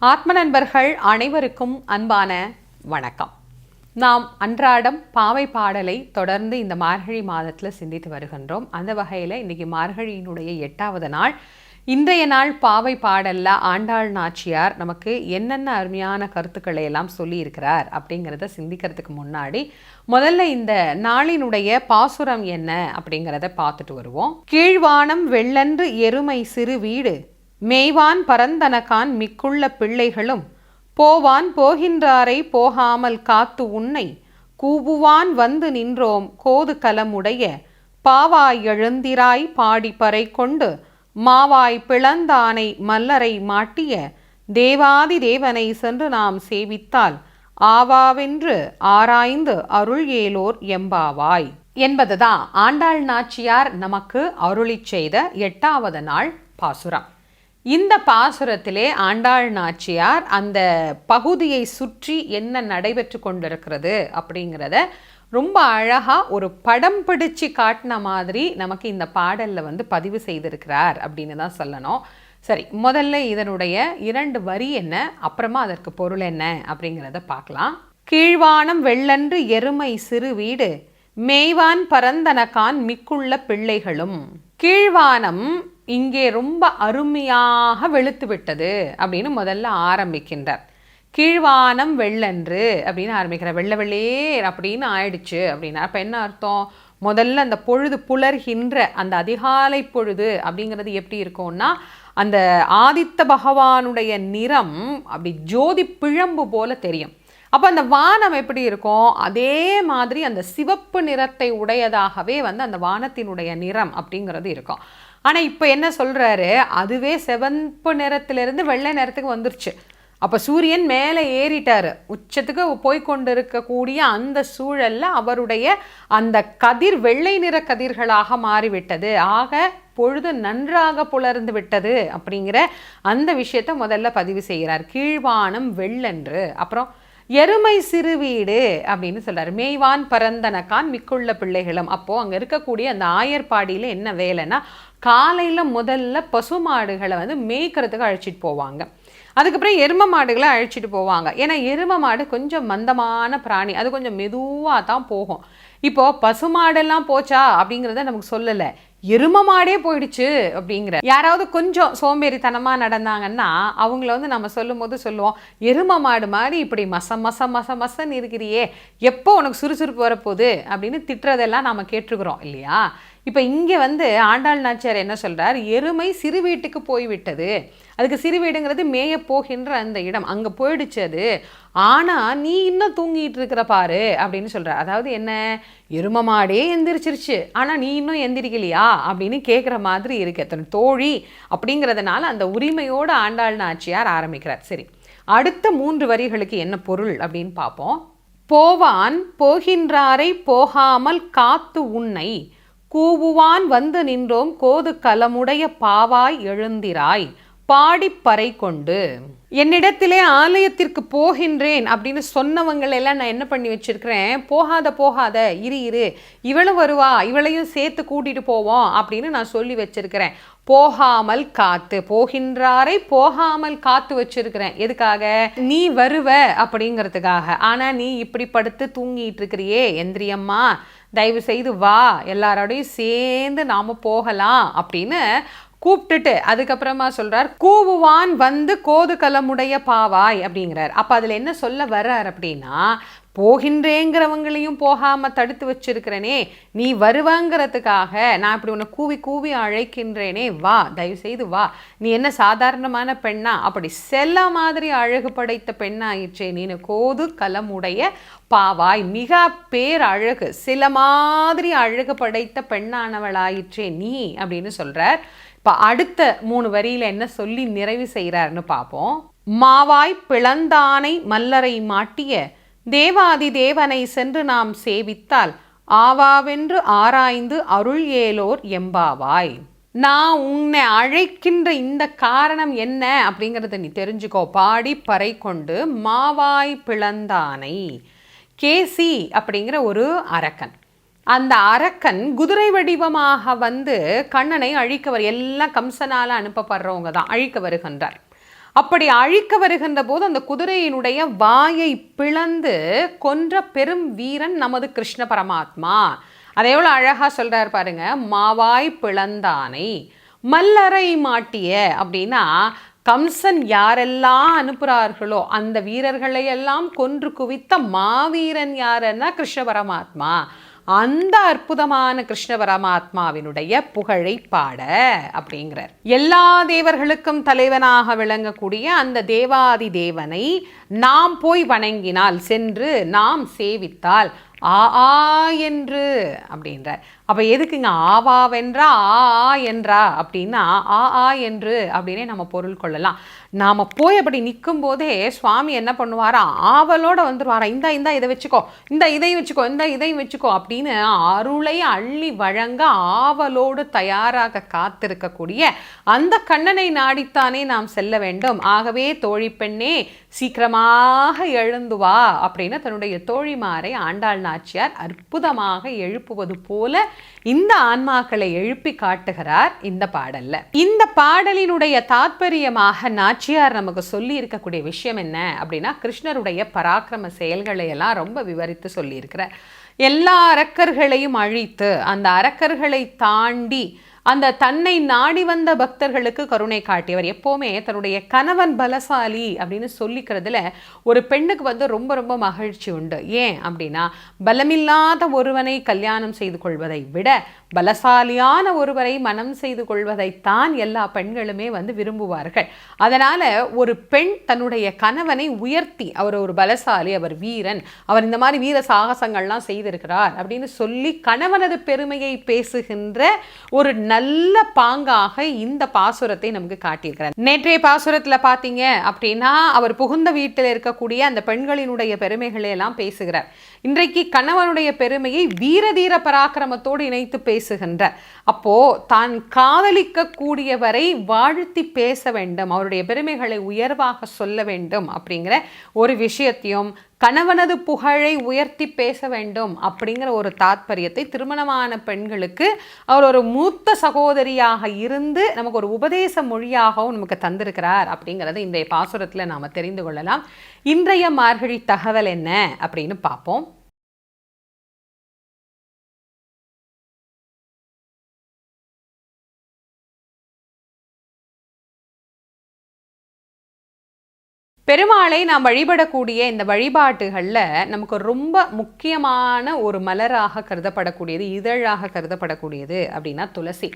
ஆத்ம நண்பர்கள் அனைவருக்கும் அன்பான வணக்கம். நாம் அன்றாடம் பாவை பாடலை தொடர்ந்து இந்த மார்கழி மாதத்தில் சிந்தித்து வருகின்றோம். அந்த வகையில் இன்றைக்கி மார்கழியினுடைய எட்டாவது நாள். இன்றைய நாள் பாவை பாடலில் ஆண்டாள் நாச்சியார் நமக்கு என்னென்ன அருமையான கருத்துக்களை எல்லாம் சொல்லியிருக்கிறார் அப்படிங்கிறத சிந்திக்கிறதுக்கு முன்னாடி முதல்ல இந்த நாளினுடைய பாசுரம் என்ன அப்படிங்கிறத பார்த்துட்டு வருவோம். கீழ்வானம் வெள்ளன்று எருமை சிறு வீடு. மெய்வான் பரந்தனகான் மிக்குள்ள பிள்ளைகளும் போவான் போகின்றாரை போகாமல் காத்து உன்னை கூவுவான் வந்து நின்றோம் கோது கலமுடைய பாவாய் எழுந்திராய் பாடிப்பறை பறை கொண்டு மாவாய் பிளந்தானை மல்லரை மாட்டிய தேவாதி தேவனை சென்று நாம் சேவித்தால் ஆவாவென்று ஆராய்ந்து அருள் ஏலோர் எம்பாவாய் என்பதுதான் ஆண்டாள் நாச்சியார் நமக்கு அருளிச் செய்த எட்டாவது நாள் பாசுரம். இந்த பாசுரத்திலே ஆண்டாள் நாச்சியார் அந்த பகுதியை சுற்றி என்ன நடைபெற்று கொண்டிருக்கிறது அப்படிங்கிறத ரொம்ப அழகாக ஒரு படம் பிடிச்சு காட்டின மாதிரி நமக்கு இந்த பாடலில் வந்து பதிவு செய்திருக்கிறார் அப்படின்னு தான் சொல்லணும். சரி முதல்ல இதனுடைய இரண்டு வரி என்ன அப்புறமா அதற்கு பொருள் என்ன அப்படிங்கிறத பார்க்கலாம். கீழ்வானம் வெள்ளன்று எருமை சிறு வீடு மேய்வான் பரந்தனகான் மிக்குள்ள பிள்ளைகளும். கீழ்வானம் இங்கே ரொம்ப அருமையாக வெளுத்து விட்டது அப்படின்னு முதல்ல ஆரம்பிக்கின்றார். கீழ்வானம் வெள்ளன்று அப்படின்னு ஆரம்பிக்கிறார். வெள்ளை வெள்ளேர் அப்படின்னு ஆயிடுச்சு அப்படின்னா அப்போ என்ன அர்த்தம்? முதல்ல அந்த பொழுது புலர்கின்ற அந்த அதிகாலை பொழுது அப்படிங்கிறது எப்படி இருக்கும்னா அந்த ஆதித்த பகவானுடைய நிறம் அப்படி ஜோதி பிழம்பு போல தெரியும். அப்போ அந்த வானம் எப்படி இருக்கும்? அதே மாதிரி அந்த சிவப்பு நிறத்தை உடையதாகவே வந்து அந்த வானத்தினுடைய நிறம் அப்படிங்கிறது இருக்கும். ஆனால் இப்போ என்ன சொல்கிறாரு அதுவே செவப்பு நிறத்திலிருந்து வெள்ளை நிறத்துக்கு வந்துருச்சு. அப்போ சூரியன் மேலே ஏறிட்டார். உச்சத்துக்கு போய் கொண்டு இருக்கக்கூடிய அந்த சூழலில் அவருடைய அந்த கதிர் வெள்ளை நிற கதிர்களாக மாறிவிட்டது. ஆக பொழுது நன்றாக புலர்ந்து விட்டது அப்படிங்கிற அந்த விஷயத்தை முதல்ல பதிவு செய்கிறார். கீழ்வானம் வெள்ளன்று. அப்புறம் எருமை சிறு வீடு அப்படின்னு சொல்றாரு. மேய்வான் பரந்தனக்கான் மிக்குள்ள பிள்ளைகளும். அப்போ அங்க இருக்கக்கூடிய அந்த ஆயர்பாடியில என்ன வேலைன்னா காலையில முதல்ல பசுமாடுகளை வந்து மேய்க்கிறதுக்கு அழைச்சிட்டு போவாங்க. அதுக்கப்புறம் எரும மாடுகளை அழைச்சிட்டு போவாங்க. ஏன்னா எரும மாடு கொஞ்சம் மந்தமான பிராணி. அது கொஞ்சம் மெதுவாக தான் போகும். இப்போ பசுமாடெல்லாம் போச்சா அப்படிங்கிறத நமக்கு சொல்லலை. எரும மாடே போயிடுச்சு அப்படிங்கிற. யாராவது கொஞ்சம் சோம்பேறித்தனமாக நடந்தாங்கன்னா அவங்கள வந்து நம்ம சொல்லும் போது சொல்லுவோம் எரும மாடு மாதிரி இப்படி மச மச மச மசன்னு இருக்கிறியே எப்போ உனக்கு சுறுசுறுப்பு வரப்போகுது? அப்படின்னு திட்டுறதெல்லாம் நாம் கேட்டிருக்கிறோம் இல்லையா? இப்போ இங்கே வந்து ஆண்டாள் நாச்சியார் என்ன சொல்கிறார் எருமை சிறு வீட்டுக்கு போய்விட்டது. அதுக்கு சிறு வீடுங்கிறது மேய போகின்ற அந்த இடம். அங்கே போயிடுச்சு அது. ஆனால் நீ இன்னும் தூங்கிட்டு இருக்கிற பாரு அப்படின்னு சொல்கிறார் அதாவது என்ன? எரும மாடே எந்திரிச்சிருச்சு. ஆனால் நீ இன்னும் எந்திரிக்கலையா? அப்படின்னு கேட்குற மாதிரி இருக்கு. தன் தோழி அப்படிங்கிறதுனால அந்த உரிமையோடு ஆண்டாள் நாச்சியார் ஆரம்பிக்கிறார். சரி. அடுத்த மூன்று வரிகளுக்கு என்ன பொருள் அப்படின்னு பார்ப்போம். போவான் போகின்றாரை போகாமல் காத்து உன்னை. கூவுவான் வந்து நின்றோம் கோது கலமுடைய பாவாய் எழுந்திராய். பாடிப்பறை கொண்டு என்னிடத்திலே ஆலயத்திற்கு போகின்றேன் அப்படின்னு சொன்னவங்களெல்லாம் நான் என்ன பண்ணி வச்சிருக்கிறேன்? போகாத போகாத இரு இரு. இவளும் வருவா. இவளையும் சேர்த்து கூட்டிட்டு போவோம் அப்படின்னு நான் சொல்லி வச்சிருக்கிறேன். போகாமல் காத்து. போகின்றாரை போகாமல் காத்து வச்சிருக்கிறேன். எதுக்காக? நீ வருவ அப்படிங்கிறதுக்காக. ஆனா நீ இப்படி படுத்து தூங்கிட்டு இருக்கிறியே எந்திரியம்மா. தயவு செய்து வா. எல்லாரோடையும் சேர்ந்து நாம போகலாம் அப்படின்னு கூப்பிட்டுட்டு அதுக்கப்புறமா சொல்றார் கூவுவான் வந்து கோது கலமுடைய பாவாய் அப்படிங்கிறார். அப்ப அதுல என்ன சொல்ல வர்றார் அப்படின்னா போகின்றேங்கிறவங்களையும் போகாமல் தடுத்து வச்சிருக்கிறேனே நீ வருவாங்கிறதுக்காக நான் இப்படி உன்னை கூவி கூவி அழைக்கின்றேனே வா தயவு செய்து வா. நீ என்ன சாதாரணமான பெண்ணா? அப்படி செல்ல மாதிரி அழகு படைத்த பெண்ணாயிற்றே நீ கோது கலமுடைய பாவாய். மிக பேர் அழகு சில மாதிரி அழகு படைத்த பெண்ணானவளாயிற்றே நீ அப்படின்னு சொல்கிறார் இப்போ அடுத்த மூணு வரியில் என்ன சொல்லி நிறைவு செய்கிறாருன்னு பார்ப்போம் மாவாய் பிளந்தானை மல்லரை மாட்டிய தேவாதி தேவனை சென்று நாம் சேவித்தால் ஆவாவென்று ஆராய்ந்து அருள் ஏலோர் எம்பாவாய். நான் உன்னை அழைக்கின்ற இந்த காரணம் என்ன? அப்படிங்கிறத நீ தெரிஞ்சுக்கோ. பாடி பறை கொண்டு மாவாய் பிளந்தானை. கேசி அப்படிங்கிற ஒரு அரக்கன். அந்த அரக்கன் குதிரை வடிவமாக வந்து கண்ணனை அழிக்க வர எல்லாம் கம்சனால அனுப்பப்படுறவங்க தான். அழிக்க வருகின்றார். அப்படி அழிக்க வருகின்ற போது அந்த குதிரையினுடைய வாயை பிளந்து கொன்ற பெரும் வீரன் நமது கிருஷ்ண பரமாத்மா. அதை எவ்வளோ அழகாக சொல்கிறார் பாருங்க மாவாய் பிளந்தானை மல்லரை மாட்டிய அப்படின்னா கம்சன் யாரெல்லாம் அனுப்புகிறார்களோ அந்த வீரர்களை எல்லாம் கொன்று குவித்த மாவீரன் யாருன்னா கிருஷ்ண பரமாத்மா. அந்த அற்புதமான கிருஷ்ண பரமாத்மாவினுடைய புகழை பாட அப்படிங்கிறார். எல்லா தேவர்களுக்கும் தலைவனாக விளங்கக்கூடிய அந்த தேவாதி தேவனை நாம் போய் வணங்கினால் சென்று நாம் சேவித்தால் ஆ ஆ என்று அப்படின்றார். அப்போ எதுக்குங்க ஆவாவென்றா ஆ ஆ என்றா அப்படின்னா ஆ ஆ என்று அப்படின்னே நம்ம பொருள் கொள்ளலாம். நாம் போய் அப்படி நிற்கும் போதே சுவாமி என்ன பண்ணுவாரா? ஆவலோடு வந்துடுவாரா இந்த இந்த இதை வச்சுக்கோ. இந்த இதையும் வச்சுக்கோ. இந்த இதையும் வச்சுக்கோ அப்படின்னு அருளை அள்ளி வழங்க ஆவலோடு தயாராக காத்திருக்கக்கூடிய அந்த கண்ணனை நாடித்தானே நாம் செல்ல வேண்டும். ஆகவே தோழி பெண்ணே சீக்கிரமாக எழுந்து வா அப்படின்னு தன்னுடைய தோழிமாரை ஆண்டாள் நாச்சியார் அற்புதமாக எழுப்புவது போல இந்த ஆன்மாக்களை எழுப்பி காட்டுகிறார் இந்த பாடல்ல. இந்த பாடலினுடைய தாத்பரியமாக நாச்சியார் நமக்கு சொல்லி இருக்கக்கூடிய விஷயம் என்ன அப்படின்னா கிருஷ்ணருடைய பராக்கிரம செயல்களை எல்லாம் ரொம்ப விவரித்து சொல்லியிருக்கிறார். எல்லா அரக்கர்களையும் அழித்து அந்த அரக்கர்களை தாண்டி அந்த தன்னை நாடி வந்த பக்தர்களுக்கு கருணை காட்டியவர். எப்போவுமே தன்னுடைய கணவன் பலசாலி அப்படின்னு சொல்லிக்கிறதுல ஒரு பெண்ணுக்கு வந்து ரொம்ப ரொம்ப மகிழ்ச்சி உண்டு. ஏன் அப்படின்னா பலமில்லாத ஒருவனை கல்யாணம் செய்து கொள்வதை விட பலசாலியான ஒருவரை மனம் செய்து கொள்வதைத்தான் எல்லா பெண்களுமே வந்து விரும்புவார்கள். அதனால் ஒரு பெண் தன்னுடைய கணவனை உயர்த்தி அவர் ஒரு பலசாலி அவர் வீரன் அவர் இந்த மாதிரி வீர சாகசங்கள்லாம் செய்திருக்கிறார் அப்படின்னு சொல்லி கணவனது பெருமையை பேசுகின்ற ஒரு நல்ல நல்ல பாங்காக இந்த பாசுரத்தை நமக்கு காட்டியிருக்கிறார். நேற்றைய பாசுரத்தில் பார்த்தீங்க அப்படின்னா அவர் புகுந்த வீட்டில் இருக்கக்கூடிய அந்த பெண்களினுடைய பெருமைகளை எல்லாம் பேசுகிறார். இன்றைக்கு கணவனுடைய பெருமையை வீரதீர பராக்கிரமத்தோடு இணைத்து பேசுகின்றார். அப்போ தான் காதலிக்கக்கூடியவரை வாழ்த்தி பேச வேண்டும் அவருடைய பெருமைகளை உயர்வாக சொல்ல வேண்டும் அப்படிங்கிற ஒரு விஷயத்தையும் கணவனது புகழை உயர்த்தி பேச வேண்டும் அப்படிங்கிற ஒரு தாத்பரியத்தை திருமணமான பெண்களுக்கு அவர் ஒரு மூத்த சகோதரியாக இருந்து நமக்கு ஒரு உபதேச மொழியாகவும் நமக்கு தந்திருக்கிறார் அப்படிங்கிறத இன்றைய பாசுரத்தில் நாம் தெரிந்து கொள்ளலாம். இன்றைய மார்கழி தகவல் என்ன அப்படின்னு பார்ப்போம். பெருமாளை நாம் வழிபடக்கூடிய இந்த வழிபாட்டுகளில் நமக்கு ரொம்ப முக்கியமான ஒரு மலராக கருதப்படக்கூடியது இதழாக கருதப்படக்கூடியது அப்படின்னா துளசி.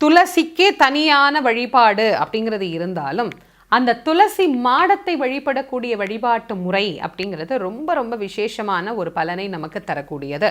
துளசிக்கே தனியான வழிபாடு அப்படிங்கிறது இருந்தாலும் அந்த துளசி மாடத்தை வழிபடக்கூடிய வழிபாட்டு முறை அப்படிங்கிறது ரொம்ப ரொம்ப விசேஷமான ஒரு பலனை நமக்கு தரக்கூடியது.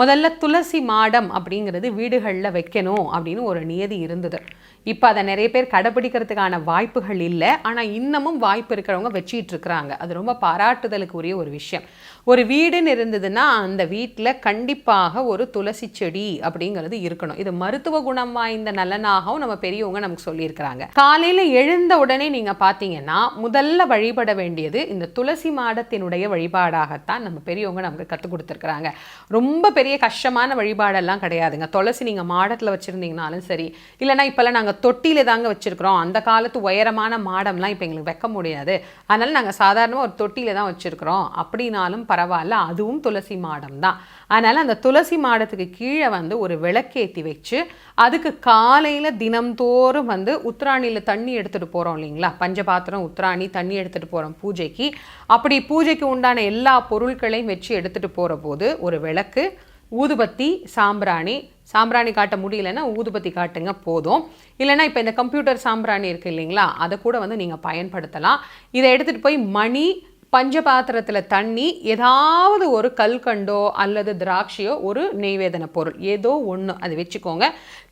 முதல்ல துளசி மாடம் அப்படிங்கிறது வீடுகளில் வைக்கணும் அப்படின்னு ஒரு நியதி இருந்தது. இப்போ அதை நிறைய பேர் கடைபிடிக்கிறதுக்கான வாய்ப்புகள் இல்லை. ஆனால் இன்னமும் வாய்ப்பு இருக்கிறவங்க வச்சிட்டு இருக்கிறாங்க. அது ரொம்ப பாராட்டுதலுக்கு உரிய ஒரு விஷயம். ஒரு வீடுன்னு இருந்ததுன்னா அந்த வீட்டில் கண்டிப்பாக ஒரு துளசி செடி அப்படிங்கிறது இருக்கணும். இது மருத்துவ குணம் வாய்ந்த நலனாகவும் நம்ம பெரியவங்க நமக்கு சொல்லியிருக்கிறாங்க. காலையில் எழுந்த உடனே நீங்கள் பார்த்தீங்கன்னா முதல்ல வழிபட வேண்டியது இந்த துளசி மாடத்தினுடைய வழிபாடாகத்தான் நம்ம பெரியவங்க நமக்கு கற்றுக் கொடுத்துருக்குறாங்க. ரொம்ப பெரிய கஷ்டமான வழிபாடெல்லாம் கிடையாதுங்க. துளசி நீங்கள் மாடத்தில் வச்சுருந்தீங்கனாலும் சரி இல்லைனா இப்போல்லாம் நாங்கள் தொட்டியில் தாங்க வச்சுருக்குறோம். அந்த காலத்து உயரமான மாடம்லாம் இப்போ எங்களுக்கு வைக்க முடியாது. அதனால் நாங்கள் சாதாரணமாக ஒரு தொட்டியில் தான் வச்சுருக்குறோம். அப்படின்னாலும் பரவாயில்ல அதுவும் துளசி மாடம் தான் அதனால் அந்த துளசி மாடத்துக்கு கீழே வந்து ஒரு விளக்கேற்றி வச்சு அதுக்கு காலையில் தினம்தோறும் வந்து உத்ராணியில் தண்ணி எடுத்துகிட்டு போகிறோம் இல்லைங்களா? பஞ்சபாத்திரம் உத்ராணி தண்ணி எடுத்துகிட்டு போகிறோம் பூஜைக்கு. அப்படி பூஜைக்கு உண்டான எல்லா பொருட்களையும் வச்சு எடுத்துகிட்டு போகிற போது ஒரு விளக்கு ஊதுபத்தி சாம்பிராணி. சாம்பிராணி காட்ட முடியலன்னா ஊதுபத்தி காட்டுங்க போதும். இல்லைன்னா இப்போ இந்த கம்ப்யூட்டர் சாம்பிராணி இருக்குது இல்லைங்களா அதை கூட வந்து நீங்கள் பயன்படுத்தலாம். இதை எடுத்துகிட்டு போய் மணி பஞ்சபாத்திரத்தில் தண்ணி ஏதாவது ஒரு கல்கண்டோ அல்லது திராட்சையோ ஒரு நெய்வேதன பொருள் ஏதோ ஒன்று அது வச்சுக்கோங்க.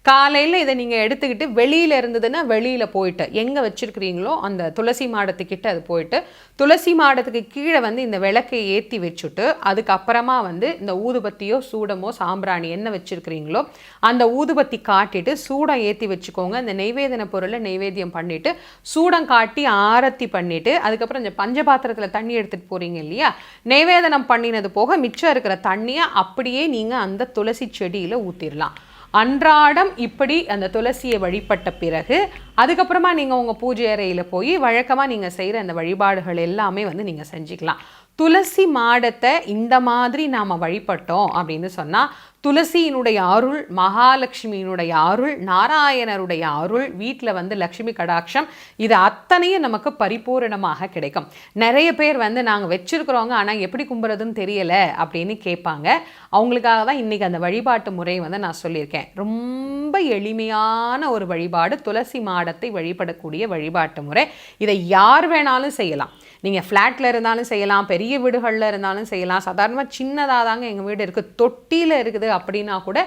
காலையில் இதை நீங்கள் எடுத்துக்கிட்டு வெளியில் இருந்ததுன்னா வெளியில் போயிட்டு எங்கே வச்சுருக்கிறீங்களோ அந்த துளசி மாடத்துக்கிட்ட அது போயிட்டு துளசி மாடத்துக்கு கீழே வந்து இந்த விளக்கை ஏற்றி வச்சுட்டு அதுக்கப்புறமா வந்து இந்த ஊதுபத்தியோ சூடமோ சாம்பிராணி என்ன வச்சுருக்கிறீங்களோ அந்த ஊதுபத்தி காட்டிட்டு சூடம் ஏற்றி வச்சுக்கோங்க. இந்த நெய்வேதன பொருளை நெய்வேத்தியம் பண்ணிவிட்டு சூடம் காட்டி ஆரத்தி பண்ணிவிட்டு அதுக்கப்புறம் இந்த பஞ்சபாத்திரத்தில் தண்ணி எடுத்துகிட்டு போகிறீங்க இல்லையா? நெய்வேதனம் பண்ணினது போக மிச்சம் இருக்கிற தண்ணியை அப்படியே நீங்கள் அந்த துளசி செடியில் ஊற்றிடலாம் அன்றாடம் இப்படி அந்த துளசியை வழிபட்ட பிறகு அதுக்கப்புறமா நீங்கள் உங்கள் பூஜை அறையில் போய் வழக்கமாக நீங்கள் செய்கிற அந்த வழிபாடுகள் எல்லாமே வந்து நீங்கள் செஞ்சுக்கலாம். துளசி மாடத்தை இந்த மாதிரி நாம் வழிபட்டோம் அப்படின்னு சொன்னால் துளசியினுடைய அருள் மகாலட்சுமியினுடைய அருள் நாராயணருடைய அருள் வீட்டில் வந்து லக்ஷ்மி கடாட்சம் இது அத்தனையும் நமக்கு பரிபூரணமாக கிடைக்கும். நிறைய பேர் வந்து நாங்கள் வச்சுருக்குறோங்க ஆனால் எப்படி கும்புறதுன்னு தெரியலை அப்படின்னு கேட்பாங்க. அவங்களுக்காக தான் இன்றைக்கி அந்த வழிபாட்டு முறையை வந்து நான் சொல்லியிருக்கேன். ரொம்ப எளிமையான ஒரு வழிபாடு துளசி மாடத்தை வழிபடக்கூடிய வழிபாட்டு முறை. இதை யார் வேணாலும் செய்யலாம். நீங்கள் ஃப்ளாட்டில் இருந்தாலும் செய்யலாம் பெரிய வீடுகளில் இருந்தாலும் செய்யலாம். சாதாரணமாக சின்னதாக தாங்க எங்கள் வீடு இருக்குது தொட்டியில் இருக்குது அப்படின்னா கூட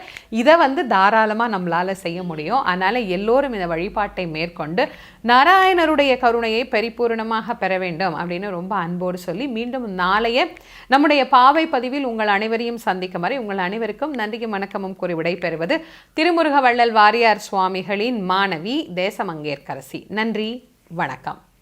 இதை வந்து தாராளமாக நம்மளால் செய்ய முடியும். அதனால் எல்லோரும் இந்த வழிபாட்டை மேற்கொண்டு நாராயணருடைய கருணையை பரிபூர்ணமாக பெற வேண்டும் அப்படின்னு ரொம்ப அன்போடு சொல்லி மீண்டும் நாளைய நம்முடைய பாவை பதிவில் உங்கள் அனைவரையும் சந்திக்கும் வரை உங்கள் அனைவருக்கும் நன்றியும் வணக்கமும் கூறி விடைபெறுவது திருமுருக வள்ளல் வாரியார் சுவாமிகளின் மாணவி தேசமங்கேற்கரசி. நன்றி வணக்கம்.